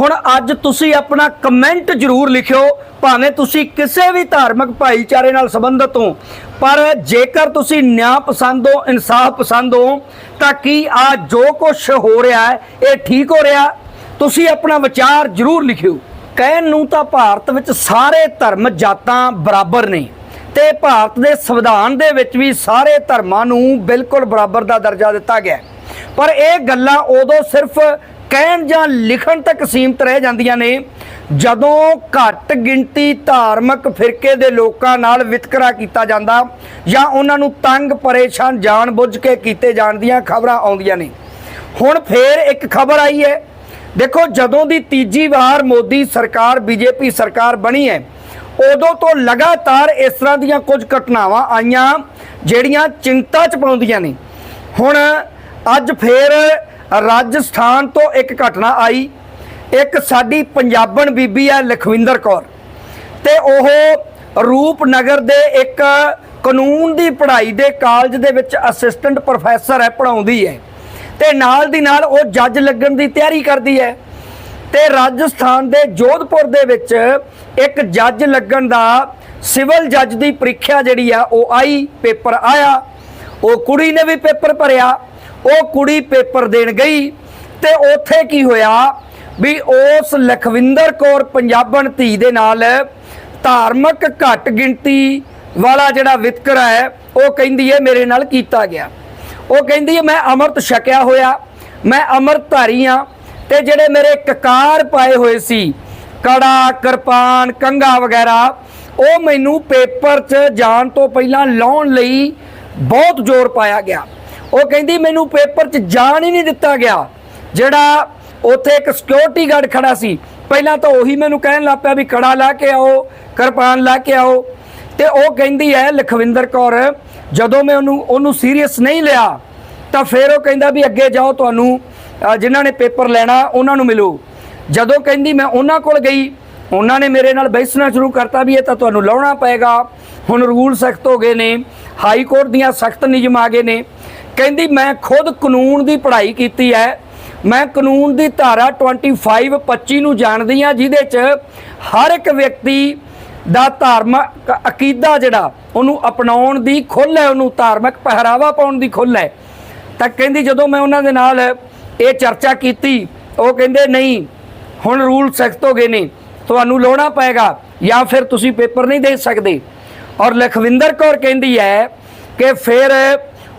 ਹੁਣ ਅੱਜ ਤੁਸੀਂ ਆਪਣਾ ਕਮੈਂਟ ਜ਼ਰੂਰ ਲਿਖਿਓ, ਭਾਵੇਂ ਤੁਸੀਂ ਕਿਸੇ ਵੀ ਧਾਰਮਿਕ ਭਾਈਚਾਰੇ ਨਾਲ ਸੰਬੰਧਿਤ ਹੋ, ਪਰ ਜੇਕਰ ਤੁਸੀਂ ਨਿਆਂ ਪਸੰਦ ਹੋ, ਇਨਸਾਫ ਪਸੰਦ ਹੋ, ਤਾਂ ਕੀ ਆ ਜੋ ਕੁਝ ਹੋ ਰਿਹਾ ਹੈ, ਇਹ ਠੀਕ ਹੋ ਰਿਹਾ? ਤੁਸੀਂ ਆਪਣਾ ਵਿਚਾਰ ਜ਼ਰੂਰ ਲਿਖਿਓ। ਕਹਿਣ ਨੂੰ ਤਾਂ ਭਾਰਤ ਵਿੱਚ ਸਾਰੇ ਧਰਮ ਜਾਤਾਂ ਬਰਾਬਰ ਨੇ ਤੇ ਭਾਰਤ ਦੇ ਸੰਵਿਧਾਨ ਦੇ ਵਿੱਚ ਵੀ ਸਾਰੇ ਧਰਮਾਂ ਨੂੰ ਬਿਲਕੁਲ ਬਰਾਬਰ ਦਾ ਦਰਜਾ ਦਿੱਤਾ ਗਿਆ ਪਰ ਇਹ ਗੱਲਾਂ ਉਦੋਂ ਸਿਰਫ ਕਹਿਣ ਜਾਂ ਲਿਖਣ ਤੱਕ ਸੀਮਤ ਰਹਿ ਜਾਂਦੀਆਂ ਨੇ, ਜਦੋਂ ਘੱਟ ਗਿਣਤੀ ਧਾਰਮਿਕ ਫਿਰਕੇ ਦੇ ਲੋਕਾਂ ਨਾਲ ਵਿਤਕਰਾ ਕੀਤਾ ਜਾਂਦਾ ਜਾਂ ਉਹਨਾਂ ਨੂੰ ਤੰਗ, ਪਰੇਸ਼ਾਨ, ਜਾਣ-ਬੁੱਝ ਕੇ ਕੀਤੇ ਜਾਣ ਦੀਆਂ ਖਬਰਾਂ ਆਉਂਦੀਆਂ ਨੇ। ਹੁਣ ਫੇਰ ਇੱਕ ਖਬਰ ਆਈ ਹੈ। ਦੇਖੋ, ਜਦੋਂ ਦੀ ਤੀਜੀ ਵਾਰ ਮੋਦੀ ਸਰਕਾਰ, ਬੀਜੇਪੀ ਸਰਕਾਰ ਬਣੀ ਹੈ, ਉਦੋਂ ਤੋਂ ਲਗਾਤਾਰ ਇਸ ਤਰ੍ਹਾਂ ਦੀਆਂ ਕੁਝ ਘਟਨਾਵਾਂ ਆਈਆਂ, ਜਿਹੜੀਆਂ ਚਿੰਤਾ ਚ ਪਾਉਂਦੀਆਂ ਨੇ। ਹੁਣ ਅੱਜ ਫੇਰ ਰਾਜਸਥਾਨ ਤੋਂ ਇੱਕ ਘਟਨਾ ਆਈ। ਇੱਕ ਸਾਡੀ ਪੰਜਾਬਣ ਬੀਬੀ ਹੈ ਲਖਵਿੰਦਰ ਕੌਰ। ਤੇ ਉਹ ਰੂਪਨਗਰ ਦੇ ਇੱਕ ਕਾਨੂੰਨ ਦੀ ਪੜ੍ਹਾਈ ਦੇ ਕਾਲਜ ਦੇ ਵਿੱਚ ਅਸਿਸਟੈਂਟ ਪ੍ਰੋਫੈਸਰ ਹੈ, ਪੜ੍ਹਾਉਂਦੀ ਹੈ। ਤੇ ਨਾਲ ਦੀ ਨਾਲ ਉਹ ਜੱਜ ਲੱਗਣ ਦੀ ਤਿਆਰੀ ਕਰਦੀ ਹੈ। ਤੇ ਰਾਜਸਥਾਨ ਦੇ ਜੋਧਪੁਰ ਦੇ ਵਿੱਚ ਇੱਕ ਜੱਜ ਲੱਗਣ ਦਾ ਸਿਵਲ ਜੱਜ ਦੀ ਪ੍ਰੀਖਿਆ ਜਿਹੜੀ ਆ, ਉਹ ਆਈ, ਪੇਪਰ ਆਇਆ। ਉਹ ਕੁੜੀ ਨੇ ਵੀ ਪੇਪਰ ਭਰਿਆ। ਉਹ ਕੁੜੀ ਪੇਪਰ ਦੇਣ ਗਈ ਤੇ ਉੱਥੇ ਕੀ ਹੋਇਆ ਵੀ ਉਸ ਲਖਵਿੰਦਰ ਕੌਰ ਪੰਜਾਬਣ ਧੀ ਦੇ ਨਾਲ ਧਾਰਮਿਕ ਘੱਟ ਗਿਣਤੀ ਵਾਲਾ ਜਿਹੜਾ ਵਿਤਕਰਾ ਹੈ, ਉਹ ਕਹਿੰਦੀ ਹੈ ਮੇਰੇ ਨਾਲ ਕੀਤਾ ਗਿਆ। ਉਹ ਕਹਿੰਦੀ ਹੈ, ਮੈਂ ਅੰਮ੍ਰਿਤ ਛਕਿਆ ਹੋਇਆ, ਮੈਂ ਅੰਮ੍ਰਿਤਧਾਰੀ ਆ ਤੇ ਜਿਹੜੇ ਮੇਰੇ ਕਕਾਰ ਪਾਏ ਹੋਏ ਸੀ, ਕੜਾ, ਕਿਰਪਾਨ ਕੰਗਾ ਵਗੈਰਾ, ਉਹ ਮੈਨੂੰ ਪੇਪਰ 'ਚ ਜਾਣ ਤੋਂ ਪਹਿਲਾਂ ਲਾਉਣ ਲਈ ਬਹੁਤ ਜ਼ੋਰ ਪਾਇਆ ਗਿਆ। ਉਹ ਕਹਿੰਦੀ ਮੈਨੂੰ ਪੇਪਰ 'ਚ ਜਾਣ ਹੀ ਨਹੀਂ ਦਿੱਤਾ ਗਿਆ। ਜਿਹੜਾ ਉੱਥੇ ਇੱਕ ਸਿਕਿਉਰਿਟੀ ਗਾਰਡ ਖੜਾ ਸੀ, ਪਹਿਲਾਂ ਤਾਂ ਉਹੀ ਮੈਨੂੰ ਕਹਿਣ ਲੱਗ ਪਿਆ ਵੀ ਕੜਾ ਲਾ ਕੇ ਆਓ, ਕਿਰਪਾਨ ਲਾ ਕੇ ਆਓ। ਤੇ ਉਹ ਕਹਿੰਦੀ ਹੈ, ਲਖਵਿੰਦਰ ਕੌਰ, ਜਦੋਂ ਮੈਂ ਉਹਨੂੰ ਉਹਨੂੰ ਸੀਰੀਅਸ ਨਹੀਂ ਲਿਆ, ਤਾਂ ਫਿਰ ਉਹ ਕਹਿੰਦਾ ਵੀ ਅੱਗੇ ਜਾਓ ਤੁਹਾਨੂੰ ਜਿਨ੍ਹਾਂ ਨੇ ਪੇਪਰ ਲੈਣਾ, ਉਹਨਾਂ ਨੂੰ ਮਿਲੋ। ਜਦੋਂ ਕਹਿੰਦੀ ਮੈਂ ਉਹਨਾਂ ਕੋਲ ਗਈ, ਉਹਨਾਂ ਨੇ ਮੇਰੇ ਨਾਲ ਬਹਿਸਣਾ ਸ਼ੁਰੂ ਕਰਤਾ ਵੀ ਇਹ ਤਾਂ ਤੁਹਾਨੂੰ ਲਾਉਣਾ ਪਏਗਾ। ਹੁਣ ਰੂਲ ਸਖਤ ਹੋ ਗਏ ਨੇ, ਹਾਈ ਕੋਰਟ ਦੀਆਂ ਸਖਤ ਨਿਯਮ ਆ ਗਏ ਨੇ। ਕਹਿੰਦੀ, ਮੈਂ ਖੁਦ ਕਾਨੂੰਨ ਦੀ ਪੜ੍ਹਾਈ ਕੀਤੀ ਹੈ। ਮੈਂ ਕਾਨੂੰਨ ਦੀ ਧਾਰਾ 25 25 ਨੂੰ ਜਾਣਦੀ ਹਾਂ, ਜਿਹਦੇ 'ਚ ਹਰ ਇੱਕ ਵਿਅਕਤੀ ਦਾ ਧਾਰਮਿਕ ਅਕੀਦਾ ਜਿਹੜਾ, ਉਹਨੂੰ ਅਪਣਾਉਣ ਦੀ ਖੁੱਲ੍ਹ ਹੈ, ਉਹਨੂੰ ਧਾਰਮਿਕ ਪਹਿਰਾਵਾ ਪਾਉਣ ਦੀ ਖੁੱਲ੍ਹ ਹੈ। ਤਾਂ ਕਹਿੰਦੀ, ਜਦੋਂ ਮੈਂ ਉਹਨਾਂ ਦੇ ਨਾਲ ਇਹ ਚਰਚਾ ਕੀਤੀ, ਉਹ ਕਹਿੰਦੇ, ਨਹੀਂ, ਹੁਣ ਰੂਲ ਸਖਤ ਹੋ ਗਏ ਨੇ, ਤੁਹਾਨੂੰ ਲਾਉਣਾ ਪਏਗਾ, ਜਾਂ ਫਿਰ ਤੁਸੀਂ ਪੇਪਰ ਨਹੀਂ ਦੇ ਸਕਦੇ। ਔਰ ਲਖਵਿੰਦਰ ਕੌਰ ਕਹਿੰਦੀ ਹੈ ਕਿ ਫਿਰ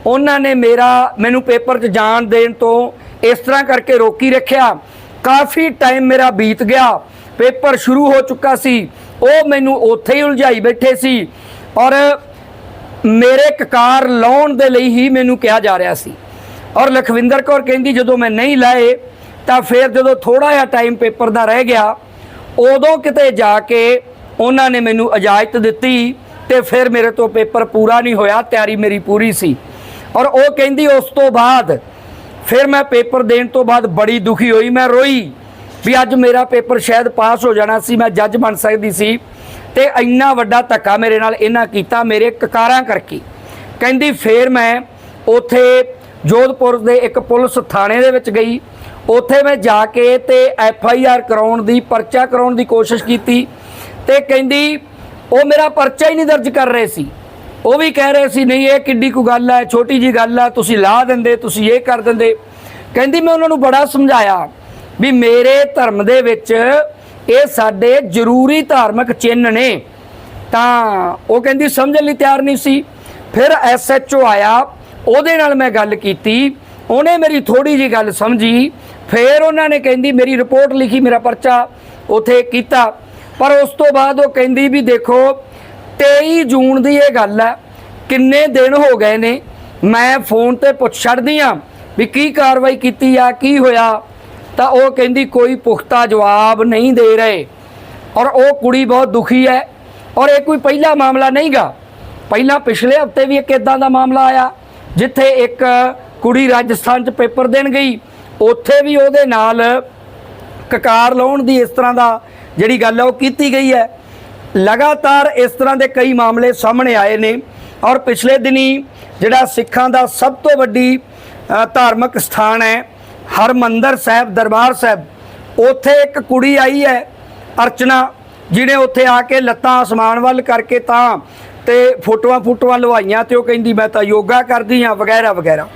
ਉਹਨਾਂ ਨੇ ਮੇਰਾ, ਮੈਨੂੰ ਪੇਪਰ 'ਚ ਜਾਣ ਦੇਣ ਤੋਂ ਇਸ ਤਰ੍ਹਾਂ ਕਰਕੇ ਰੋਕੀ ਰੱਖਿਆ। ਕਾਫੀ ਟਾਈਮ ਮੇਰਾ ਬੀਤ ਗਿਆ। ਪੇਪਰ ਸ਼ੁਰੂ ਹੋ ਚੁੱਕਾ ਸੀ। ਉਹ ਮੈਨੂੰ ਉੱਥੇ ਹੀ ਉਲਝਾਈ ਬੈਠੇ ਸੀ। ਔਰ ਮੇਰੇ ਕਕਾਰ ਲਾਉਣ ਦੇ ਲਈ ਹੀ ਮੈਨੂੰ ਕਿਹਾ ਜਾ ਰਿਹਾ ਸੀ। ਔਰ ਲਖਵਿੰਦਰ ਕੌਰ ਕਹਿੰਦੀ, ਜਦੋਂ ਮੈਂ ਨਹੀਂ ਲਾਏ, ਤਾਂ ਫਿਰ ਜਦੋਂ ਥੋੜਾ ਜਿਹਾ ਟਾਈਮ ਪੇਪਰ ਦਾ ਰਹਿ ਗਿਆ, ਉਦੋਂ ਕਿਤੇ ਜਾ ਕੇ ਉਹਨਾਂ ਨੇ ਮੈਨੂੰ ਇਜਾਜ਼ਤ ਦਿੱਤੀ ਤੇ ਫਿਰ ਮੇਰੇ ਤੋਂ ਪੇਪਰ ਪੂਰਾ ਨਹੀਂ ਹੋਇਆ। ਤਿਆਰੀ ਮੇਰੀ ਪੂਰੀ ਸੀ। ਔਰ ਉਹ ਕਹਿੰਦੀ ਉਸ ਤੋਂ ਬਾਅਦ, ਫਿਰ ਮੈਂ ਪੇਪਰ ਦੇਣ ਤੋਂ ਬਾਅਦ ਬੜੀ ਦੁਖੀ ਹੋਈ, ਮੈਂ ਰੋਈ ਵੀ ਅੱਜ ਮੇਰਾ ਪੇਪਰ ਸ਼ਾਇਦ ਪਾਸ ਹੋ ਜਾਣਾ ਸੀ, ਮੈਂ ਜੱਜ ਬਣ ਸਕਦੀ ਸੀ ਤੇ ਇੰਨਾ ਵੱਡਾ ਧੱਕਾ ਮੇਰੇ ਨਾਲ ਇਹਨਾਂ ਕੀਤਾ, ਮੇਰੇ ਕਕਾਰਾਂ ਕਰਕੇ। ਕਹਿੰਦੀ ਫੇਰ ਮੈਂ ਉਥੇ ਜੋਧਪੁਰ ਦੇ ਇੱਕ ਪੁਲਿਸ ਥਾਣੇ ਦੇ ਵਿੱਚ ਗਈ, ਉਥੇ ਮੈਂ ਜਾ ਕੇ ਤੇ ਐਫ ਆਈ ਆਰ ਕਰਾਉਣ ਦੀ, ਪਰਚਾ ਕਰਾਉਣ ਦੀ ਕੋਸ਼ਿਸ਼ ਕੀਤੀ ਤੇ ਕਹਿੰਦੀ, ਉਹ ਮੇਰਾ ਪਰਚਾ ਹੀ ਨਹੀਂ ਦਰਜ ਕਰ ਰਹੇ ਸੀ। ਉਹ ਵੀ ਕਹਿ ਰਹੇ ਸੀ, ਨਹੀਂ, ਇਹ ਕਿੱਡੀ ਕੁ ਗੱਲ ਹੈ, ਛੋਟੀ ਜੀ ਗੱਲ ਹੈ, ਤੁਸੀਂ ਲਾ ਦਿੰਦੇ, ਤੁਸੀਂ ਇਹ ਕਰ ਦਿੰਦੇ। ਕਹਿੰਦੀ, ਮੈਂ ਉਹਨਾਂ ਨੂੰ ਬੜਾ ਸਮਝਾਇਆ ਵੀ ਮੇਰੇ ਧਰਮ ਦੇ ਵਿੱਚ ਇਹ ਸਾਡੇ ਜ਼ਰੂਰੀ ਧਾਰਮਿਕ ਚਿੰਨ੍ਹ ਨੇ। ਤਾਂ ਉਹ ਕਹਿੰਦੀ, ਸਮਝਣ ਲਈ ਤਿਆਰ ਨਹੀਂ ਸੀ। ਫਿਰ ਐਸਐਚਓ ਆਇਆ, ਉਹਦੇ ਨਾਲ ਮੈਂ ਗੱਲ ਕੀਤੀ, ਉਹਨੇ ਮੇਰੀ ਥੋੜੀ ਜੀ ਗੱਲ ਸਮਝੀ, ਫਿਰ ਉਹਨਾਂ ਨੇ ਕਹਿੰਦੀ, ਮੇਰੀ ਰਿਪੋਰਟ ਲਿਖੀ, ਮੇਰਾ ਪਰਚਾ ਉਥੇ ਕੀਤਾ। ਪਰ ਉਸ ਤੋਂ ਬਾਅਦ ਉਹ ਕਹਿੰਦੀ ਵੀ, ਦੇਖੋ 23 ਜੂਨ ਦੀ ਇਹ ਗੱਲ ਹੈ, ਕਿੰਨੇ ਦਿਨ ਹੋ ਗਏ ਨੇ, ਮੈਂ ਫੋਨ ਤੇ ਪੁੱਛ ਛੱਡਦੀ ਆ ਵੀ ਕੀ ਕਾਰਵਾਈ ਕੀਤੀ ਆ, ਕੀ ਹੋਇਆ, ਤਾਂ ਉਹ ਕਹਿੰਦੀ ਕੋਈ ਪੁਖਤਾ ਜਵਾਬ ਨਹੀਂ ਦੇ ਰਹੇ। ਔਰ ਉਹ ਕੁੜੀ ਬਹੁਤ ਦੁਖੀ ਹੈ, ਔਰ ਇਹ ਕੋਈ ਪਹਿਲਾ ਮਾਮਲਾ ਨਹੀਂਗਾ। ਪਹਿਲਾਂ ਪਿਛਲੇ ਹਫ਼ਤੇ ਵੀ ਇੱਕ ਇਦਾਂ ਦਾ ਮਾਮਲਾ ਆਇਆ, ਜਿੱਥੇ ਇੱਕ ਕੁੜੀ ਰਾਜਸਥਾਨ 'ਚ ਪੇਪਰ ਦੇਣ ਗਈ, ਉੱਥੇ ਵੀ ਉਹਦੇ ਨਾਲ ਕਕਾਰ ਲਾਉਣ ਦੀ ਇਸ ਤਰ੍ਹਾਂ ਦਾ ਜਿਹੜੀ ਗੱਲ ਹੈ ਉਹ ਕੀਤੀ ਗਈ ਹੈ। ਲਗਾਤਾਰ ਇਸ ਤਰ੍ਹਾਂ ਦੇ ਕਈ ਮਾਮਲੇ ਸਾਹਮਣੇ ਆਏ ਨੇ ਔਰ ਪਿਛਲੇ ਦਿਨੀ ਜਿਹੜਾ ਸਿੱਖਾਂ ਦਾ ਸਭ ਤੋਂ ਵੱਡੀ ਧਾਰਮਿਕ ਸਥਾਨ ਹੈ, ਹਰਮੰਦਰ ਸਾਹਿਬ, ਦਰਬਾਰ ਸਾਹਿਬ, ਉੱਥੇ ਇੱਕ ਕੁੜੀ ਆਈ ਹੈ, ਅਰਚਨਾ, ਜਿਹਨੇ ਉੱਥੇ ਆ ਕੇ ਲੱਤਾਂ ਅਸਮਾਨ ਵੱਲ ਕਰਕੇ ਤਾਂ ਤੇ ਫੋਟੋਆਂ ਫੋਟੋਆਂ ਲਵਾਈਆਂ ਤੇ ਉਹ ਕਹਿੰਦੀ, ਮੈਂ ਤਾਂ ਯੋਗਾ ਕਰਦੀ ਹਾਂ, ਵਗੈਰਾ ਵਗੈਰਾ।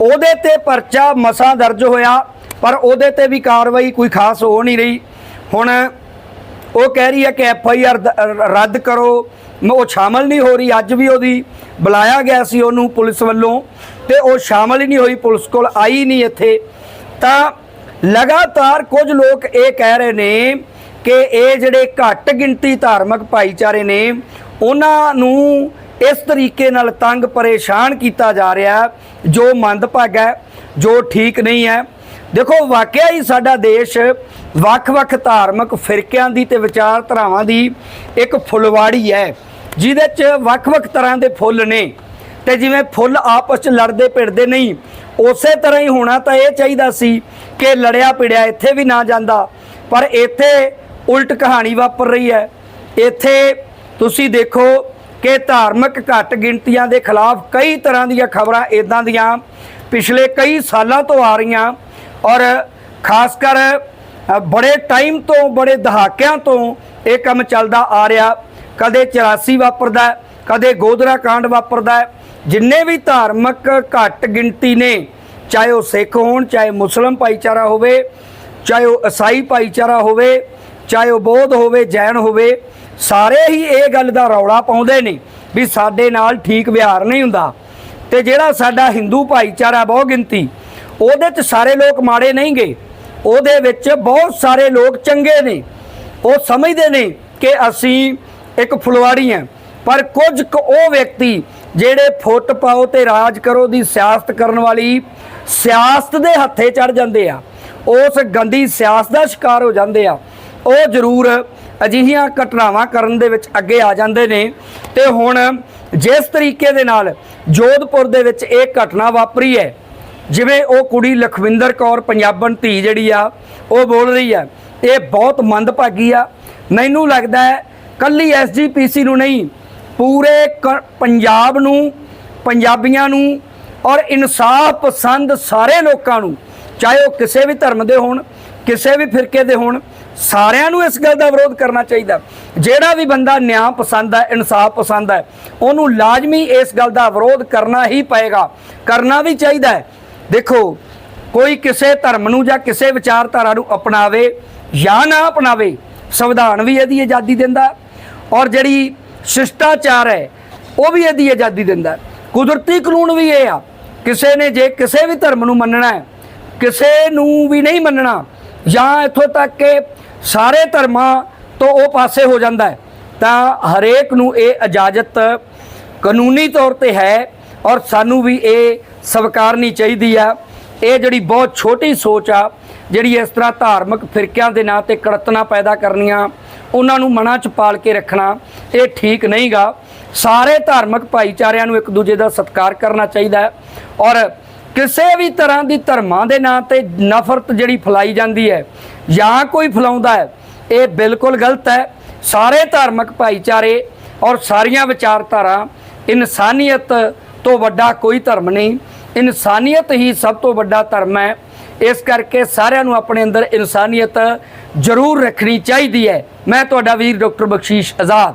ਉਹਦੇ ਤੇ ਪਰਚਾ ਮਸਾਂ ਦਰਜ ਹੋਇਆ, ਪਰ ਉਹਦੇ ਤੇ ਵੀ ਕਾਰਵਾਈ ਕੋਈ ਖਾਸ ਹੋ ਨਹੀਂ ਰਹੀ। ਹੁਣ ਉਹ ਕਹਿ ਰਹੀ ਹੈ ਕਿ ਐਫ ਆਈ ਆਰ ਰੱਦ ਕਰੋ। ਉਹ ਸ਼ਾਮਲ ਨਹੀਂ ਹੋ ਰਹੀ, ਅੱਜ ਵੀ ਉਹਦੀ ਬੁਲਾਇਆ ਗਿਆ ਸੀ ਉਹਨੂੰ ਪੁਲਿਸ ਵੱਲੋਂ ਤੇ ਉਹ ਸ਼ਾਮਲ ਹੀ ਨਹੀਂ ਹੋਈ, ਪੁਲਿਸ ਕੋਲ ਆਈ ਨਹੀਂ ਇੱਥੇ। ਤਾਂ ਲਗਾਤਾਰ ਕੁਝ ਲੋਕ ਇਹ ਕਹਿ ਰਹੇ ਨੇ ਕਿ ਇਹ ਜਿਹੜੇ ਘੱਟ ਗਿਣਤੀ ਧਾਰਮਿਕ ਭਾਈਚਾਰੇ ਨੇ, ਉਹਨਾਂ ਨੂੰ ਇਸ ਤਰੀਕੇ ਨਾਲ ਤੰਗ ਪਰੇਸ਼ਾਨ ਕੀਤਾ ਜਾ ਰਿਹਾ ਜੋ ਮੰਦਭਾਗਾ ਹੈ, ਜੋ ਠੀਕ ਨਹੀਂ ਹੈ। ਦੇਖੋ, ਵਾਕਿਆ ਹੀ ਸਾਡਾ ਦੇਸ਼ ਵੱਖ-ਵੱਖ ਧਾਰਮਿਕ ਫਿਰਕਿਆਂ ਦੀ ਤੇ ਵਿਚਾਰਧਾਰਾਵਾਂ ਦੀ ਇੱਕ ਫੁੱਲਵਾੜੀ ਹੈ, ਜਿਹਦੇ 'ਚ ਵੱਖ-ਵੱਖ ਤਰ੍ਹਾਂ ਦੇ ਫੁੱਲ ਨੇ। ਤੇ ਜਿਵੇਂ ਫੁੱਲ ਆਪਸ 'ਚ ਲੜਦੇ ਭਿੜਦੇ ਨਹੀਂ, ਉਸੇ ਤਰ੍ਹਾਂ ਹੀ ਹੋਣਾ ਤਾਂ ਇਹ ਚਾਹੀਦਾ ਸੀ ਕਿ ਲੜਿਆ ਪਿੜਿਆ ਇੱਥੇ ਵੀ ਨਾ ਜਾਂਦਾ। ਪਰ ਇੱਥੇ ਉਲਟ ਕਹਾਣੀ ਵਾਪਰ ਰਹੀ ਹੈ। ਇੱਥੇ ਤੁਸੀਂ ਦੇਖੋ ਕਿ ਧਾਰਮਿਕ ਘੱਟ ਗਿਣਤੀਆਂ ਦੇ ਖਿਲਾਫ ਕਈ ਤਰ੍ਹਾਂ ਦੀਆਂ ਖਬਰਾਂ ਇਦਾਂ ਦੀਆਂ ਪਿਛਲੇ ਕਈ ਸਾਲਾਂ ਤੋਂ ਆ ਰਹੀਆਂ। ਔਰ ਖਾਸ ਕਰ ਬੜੇ ਟਾਈਮ ਤੋਂ, ਬੜੇ ਦਹਾਕਿਆਂ ਤੋਂ ਇਹ ਕੰਮ ਚੱਲਦਾ ਆ ਰਿਹਾ। ਕਦੇ 84 ਵਾਪਰਦਾ ਕਦੇ ਗੋਦਰਾ ਕਾਂਡ ਵਾਪਰਦਾ ਜਿੰਨੇ ਵੀ ਧਾਰਮਿਕ ਘੱਟ ਗਿਣਤੀ ਨੇ, ਚਾਹੇ ਉਹ ਸਿੱਖ ਹੋਣ, ਚਾਹੇ ਮੁਸਲਮ ਭਾਈਚਾਰਾ ਹੋਵੇ, ਚਾਹੇ ਉਹ ਈਸਾਈ ਭਾਈਚਾਰਾ ਹੋਵੇ, ਚਾਹੇ ਉਹ ਬੌਧ ਹੋਵੇ, ਜੈਨ ਹੋਵੇ, ਸਾਰੇ ਹੀ ਇਹ ਗੱਲ ਦਾ ਰੌਲਾ ਪਾਉਂਦੇ ਨੇ ਵੀ ਸਾਡੇ ਨਾਲ ਠੀਕ ਵਿਹਾਰ ਨਹੀਂ ਹੁੰਦਾ। ਤੇ ਜਿਹੜਾ ਸਾਡਾ ਹਿੰਦੂ ਭਾਈਚਾਰਾ ਬਹੁ ਗਿਣਤੀ, ਉਹਦੇ 'ਚ ਸਾਰੇ ਲੋਕ ਮਾੜੇ ਨਹੀਂ ਗਏ ਉਹਦੇ ਵਿੱਚ ਬਹੁਤ ਸਾਰੇ ਲੋਕ ਚੰਗੇ ਨੇ। ਉਹ ਸਮਝਦੇ ਨੇ ਕਿ ਅਸੀਂ ਇੱਕ ਫੁਲਵਾੜੀ ਹਾਂ। ਪਰ ਕੁਝ ਕੁ ਉਹ ਵਿਅਕਤੀ ਜਿਹੜੇ ਫੁੱਟ ਪਾਓ ਤੇ ਰਾਜ ਕਰੋ ਦੀ ਸਿਆਸਤ ਕਰਨ ਵਾਲੀ ਸਿਆਸਤ ਦੇ ਹੱਥੇ ਚੜ ਜਾਂਦੇ ਆ, ਉਸ ਗੰਦੀ ਸਿਆਸਤ ਦਾ ਸ਼ਿਕਾਰ ਹੋ ਜਾਂਦੇ ਆ, ਉਹ ਜ਼ਰੂਰ ਅਜਿਹੀਆਂ ਘਟਨਾਵਾਂ ਕਰਨ ਦੇ ਵਿੱਚ ਅੱਗੇ ਆ ਜਾਂਦੇ ਨੇ। ਤੇ ਹੁਣ ਜਿਸ ਤਰੀਕੇ ਦੇ ਨਾਲ ਜੋਧਪੁਰ ਦੇ ਵਿੱਚ ਇਹ ਘਟਨਾ ਵਾਪਰੀ ਹੈ ਜਿਵੇਂ ਉਹ ਕੁੜੀ ਲਖਵਿੰਦਰ ਕੌਰ, ਪੰਜਾਬਣ ਧੀ ਜਿਹੜੀ ਆ, ਉਹ ਬੋਲ ਰਹੀ ਆ, ਇਹ ਬਹੁਤ ਮੰਦਭਾਗੀ ਆ। ਮੈਨੂੰ ਲੱਗਦਾ ਹੈ ਕੱਲੀ ਐਸਜੀਪੀਸੀ ਨੂੰ ਨਹੀਂ, ਪੂਰੇ ਕ- ਪੰਜਾਬ ਨੂੰ, ਪੰਜਾਬੀਆਂ ਨੂੰ ਔਰ ਇਨਸਾਫ ਪਸੰਦ ਸਾਰੇ ਲੋਕਾਂ ਨੂੰ, ਚਾਹੇ ਉਹ ਕਿਸੇ ਵੀ ਧਰਮ ਦੇ ਹੋਣ, ਕਿਸੇ ਵੀ ਫਿਰਕੇ ਦੇ ਹੋਣ, ਸਾਰਿਆਂ ਨੂੰ ਇਸ ਗੱਲ ਦਾ ਵਿਰੋਧ ਕਰਨਾ ਚਾਹੀਦਾ। ਜਿਹੜਾ ਵੀ ਬੰਦਾ ਨਿਆਂ ਪਸੰਦ ਹੈ, ਇਨਸਾਫ ਪਸੰਦ ਹੈ, ਉਹਨੂੰ ਲਾਜ਼ਮੀ ਇਸ ਗੱਲ ਦਾ ਵਿਰੋਧ ਕਰਨਾ ਹੀ ਪਏਗਾ। ਕਰਨਾ ਵੀ ਚਾਹੀਦਾ ਹੈ। ਦੇਖੋ, ਕੋਈ ਕਿਸੇ ਧਰਮ ਨੂੰ ਜਾਂ ਕਿਸੇ ਵਿਚਾਰਧਾਰਾ ਨੂੰ ਅਪਣਾਵੇ ਜਾਂ ਨਾ ਅਪਣਾਵੇ, ਸੰਵਿਧਾਨ ਵੀ ਇਹਦੀ ਆਜ਼ਾਦੀ ਦਿੰਦਾ ਔਰ ਜਿਹੜੀ ਸ਼ਿਸ਼ਟਾਚਾਰ ਹੈ, ਉਹ ਵੀ ਇਹਦੀ ਆਜ਼ਾਦੀ ਦਿੰਦਾ ਕੁਦਰਤੀ ਕਾਨੂੰਨ ਵੀ ਇਹ ਆ, ਕਿਸੇ ਨੇ ਜੇ ਕਿਸੇ ਵੀ ਧਰਮ ਨੂੰ ਮੰਨਣਾ ਹੈ, ਕਿਸੇ ਨੂੰ ਵੀ ਨਹੀਂ ਮੰਨਣਾ, ਜਾਂ ਇੱਥੋਂ ਤੱਕ ਕਿ ਸਾਰੇ ਧਰਮਾਂ ਤੋਂ ਉਹ ਪਾਸੇ ਹੋ ਜਾਂਦਾ ਹੈ, ਤਾਂ ਹਰੇਕ ਨੂੰ ਇਹ ਇਜਾਜ਼ਤ ਕਾਨੂੰਨੀ ਤੌਰ ਤੇ ਹੈ ਔਰ ਸਾਨੂੰ ਵੀ ਇਹ ਸਵੀਕਾਰਨੀ ਚਾਹੀਦੀ ਆ। ਇਹ ਜਿਹੜੀ ਬਹੁਤ ਛੋਟੀ ਸੋਚ ਆ, ਜਿਹੜੀ ਇਸ ਤਰ੍ਹਾਂ ਧਾਰਮਿਕ ਫਿਰਕਿਆਂ ਦੇ ਨਾਂ ਤੇ ਕੜਤਨਾ ਪੈਦਾ ਕਰਨੀਆਂ, ਉਹਨਾਂ ਨੂੰ ਮਨਾਂ 'ਚ ਪਾਲ ਕੇ ਰੱਖਣਾ, ਇਹ ਠੀਕ ਨਹੀਂਗਾ। ਸਾਰੇ ਧਾਰਮਿਕ ਭਾਈਚਾਰਿਆਂ ਨੂੰ ਇੱਕ ਦੂਜੇ ਦਾ ਸਤਿਕਾਰ ਕਰਨਾ ਚਾਹੀਦਾ ਹੈ। ਔਰ ਕਿਸੇ ਵੀ ਤਰ੍ਹਾਂ ਦੀ ਧਰਮਾਂ ਦੇ ਨਾਂ ਤੇ ਨਫ਼ਰਤ ਜਿਹੜੀ ਫੈਲਾਈ ਜਾਂਦੀ ਹੈ ਜਾਂ ਕੋਈ ਫੈਲਾਉਂਦਾ ਹੈ, ਇਹ ਬਿਲਕੁਲ ਗਲਤ ਹੈ। ਸਾਰੇ ਧਾਰਮਿਕ ਭਾਈਚਾਰੇ ਔਰ ਸਾਰੀਆਂ ਵਿਚਾਰਧਾਰਾ ਇਨਸਾਨੀਅਤ ਤੋਂ ਵੱਡਾ ਕੋਈ ਧਰਮ ਨਹੀਂ। ਇਨਸਾਨੀਅਤ ਹੀ ਸਭ ਤੋਂ ਵੱਡਾ ਧਰਮ ਹੈ। ਇਸ ਕਰਕੇ ਸਾਰਿਆਂ ਨੂੰ ਆਪਣੇ ਅੰਦਰ ਇਨਸਾਨੀਅਤ ਜ਼ਰੂਰ ਰੱਖਣੀ ਚਾਹੀਦੀ ਹੈ। ਮੈਂ ਤੁਹਾਡਾ ਵੀਰ ਡਾਕਟਰ ਬਖਸ਼ੀਸ਼ ਆਜ਼ਾਦ।